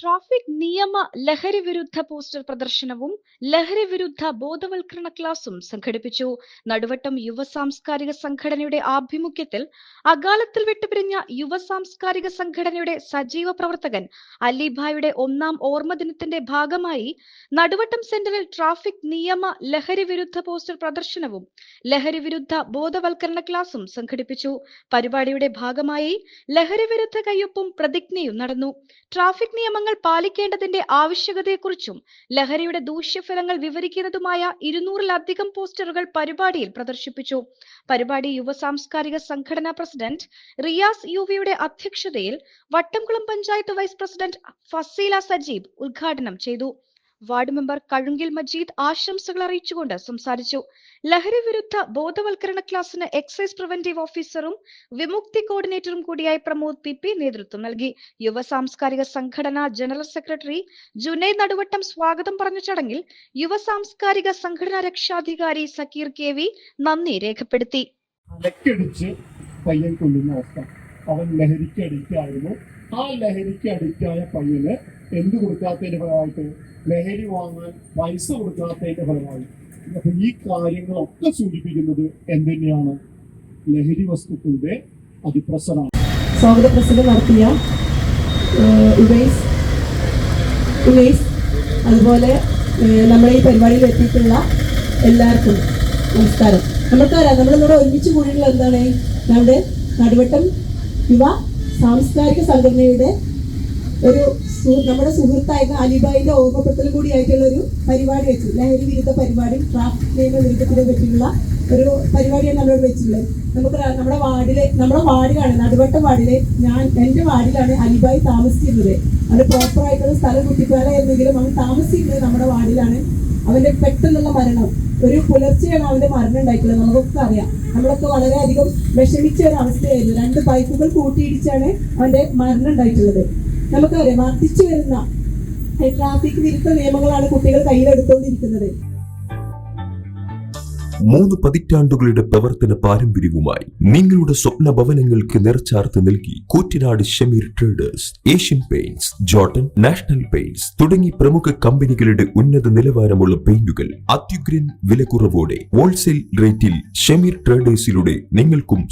Traffic നിയമ ലഹരി വിരുദ്ധ പോസ്റ്റർ പ്രദർശനവും ലഹരി വിരുദ്ധ ബോധവൽക്കരണ ക്ലാസും സംഘടിപ്പിച്ചു. നടുവട്ടം യുവ സാംസ്കാരിക സംഘടനയുടെ ആഭിമുഖ്യത്തിൽ അകാലത്തിൽ വിട്ടുപിരിഞ്ഞ യുവ സാംസ്കാരിക സംഘടനയുടെ സജീവ പ്രവർത്തകൻ അലിഭായുടെ ഒന്നാം ഓർമ്മ ദിനത്തിന്റെ ഭാഗമായി നടുവട്ടം സെന്ററിൽ ട്രാഫിക് നിയമ ലഹരി വിരുദ്ധ പോസ്റ്റർ പ്രദർശനവും ലഹരി വിരുദ്ധ ബോധവൽക്കരണ ക്ലാസും സംഘടിപ്പിച്ചു. പരിപാടിയുടെ ഭാഗമായി ലഹരി വിരുദ്ധ കയ്യൊപ്പും പ്രതിജ്ഞയും നടന്നു. ട്രാഫിക് നിയമങ്ങൾ പാലിക്കേണ്ടതിന്റെ ആവശ്യകതയെക്കുറിച്ചും ലഹരിയുടെ ദൂഷ്യഫലങ്ങൾ വിവരിക്കുന്നതുമായ ഇരുന്നൂറിലധികം പോസ്റ്ററുകൾ പരിപാടിയിൽ പ്രദർശിപ്പിച്ചു. പരിപാടി യുവ സാംസ്കാരിക സംഘടനാ പ്രസിഡന്റ് റിയാസ് യുവിയുടെ അധ്യക്ഷതയിൽ വട്ടംകുളം പഞ്ചായത്ത് വൈസ് പ്രസിഡന്റ് ഫസീല സജീബ് ഉദ്ഘാടനം ചെയ്തു. വാർഡ് മെമ്പർ കഴുങ്കിൽ മജീദ് ആശംസകൾ അറിയിച്ചുകൊണ്ട് സംസാരിച്ചു. ലഹരി വിരുദ്ധ ബോധവൽക്കരണ ക്ലാസ്സിന് എക്സൈസ് പ്രിവന്റീവ് ഓഫീസറും വിമുക്തി കോർഡിനേറ്ററും കൂടിയായ പ്രമോദ് പി പി നേതൃത്വം നൽകി. യുവ സാംസ്കാരിക സംഘടന ജനറൽ സെക്രട്ടറി ജുനൈ നടുവട്ടം സ്വാഗതം പറഞ്ഞ ചടങ്ങിൽ യുവ സാംസ്കാരിക സംഘടനാ രക്ഷാധികാരി സക്കീർ കെ വി നന്ദി രേഖപ്പെടുത്തി. പയ്യൻ അവൻ ലഹരിക്ക് അഡിക്റ്റ് ആയിരുന്നു ആ ലഹരിക്ക് അഡിക്റ്റ് ആയ പയ്യന് എന്ത് കൊടുക്കാത്തതിന്റെ ഫലമായിട്ട്? ലഹരി വാങ്ങാൻ പൈസ കൊടുക്കാത്തതിന്റെ ഫലമായി. അപ്പൊ ഈ കാര്യങ്ങളൊക്കെ സൂചിപ്പിക്കുന്നത് എന്തുതന്നെയാണ്? ലഹരി വസ്തുക്കളുടെ അതിപ്രസരമാണ് സ്വാഗത പ്രസംഗം നടത്തിയ അതുപോലെ നമ്മളെ ഈ പരിപാടിയിൽ എത്തിയിട്ടുള്ള എല്ലാവർക്കും നമസ്കാരം. നമുക്കറിയാം നമ്മളിവിടെ ഒരുമിച്ച് കൂടിയുള്ള എന്താണ്? നമ്മുടെ നടുവട്ടം യുവ സാംസ്കാരിക സംഘടനയുടെ ഒരു നമ്മുടെ സുഹൃത്തായിരുന്ന അലിബായിന്റെ ഓർമ്മപ്പെടുത്തൽ കൂടിയായിട്ടുള്ള ഒരു പരിപാടി വെച്ചു. ലഹരി വിരുദ്ധ പരിപാടി ട്രാഫിക് നിയമ വിരുദ്ധത്തിനെ പറ്റിയുള്ള ഒരു പരിപാടിയാണ് നമ്മളോട് വെച്ചിട്ടുള്ളത്. നമുക്ക് നമ്മുടെ വാർഡിലെ നമ്മുടെ വാർഡിലാണ് നടുവട്ട വാർഡിലെ ഞാൻ എന്റെ വാർഡിലാണ് അലിബായി താമസിച്ചിരുന്നത്. അത് പ്രോപ്പർ ആയിട്ടുള്ള സ്ഥലം എന്നെങ്കിലും അവൻ താമസിക്കുന്നത് നമ്മുടെ വാർഡിലാണ്. അവന്റെ പെട്ടെന്നുള്ള മരണം ഒരു പുലർച്ചെയാണ് അവന്റെ മരണം ഉണ്ടായിട്ടുള്ളത് നമുക്കൊക്കെ അറിയാം. നമ്മളൊക്കെ വളരെയധികം വിഷമിച്ച ഒരു അവസ്ഥയായിരുന്നു. രണ്ട് ബൈക്കുകൾ കൂട്ടിയിടിച്ചാണ് അവന്റെ മരണം ഉണ്ടായിട്ടുള്ളത്. നമുക്കറിയാം വർദ്ധിച്ചു വരുന്ന ട്രാഫിക് വിരുദ്ധ നിയമങ്ങളാണ് കുട്ടികൾ കയ്യിലെടുത്തുകൊണ്ടിരിക്കുന്നത് മൂന്ന് പതിറ്റാണ്ടുകളുടെ പ്രവർത്തന പാരമ്പര്യവുമായി നിങ്ങളുടെ സ്വപ്ന ഭവനങ്ങൾക്ക് നിറച്ചാർത്ത് നൽകി Koottanad Shameer traders Asian paints Jotun national paints തുടങ്ങി പ്രമുഖ കമ്പനികളുടെ ഉന്നത നിലവാരമുള്ള പെയിന്റുകൾ അത്യുഗ്രൻ വിലക്കുറവോടെ ഹോൾസെയിൽ റേറ്റിൽ ഷമീർ ട്രേഡേഴ്സിലൂടെ നിങ്ങൾക്കും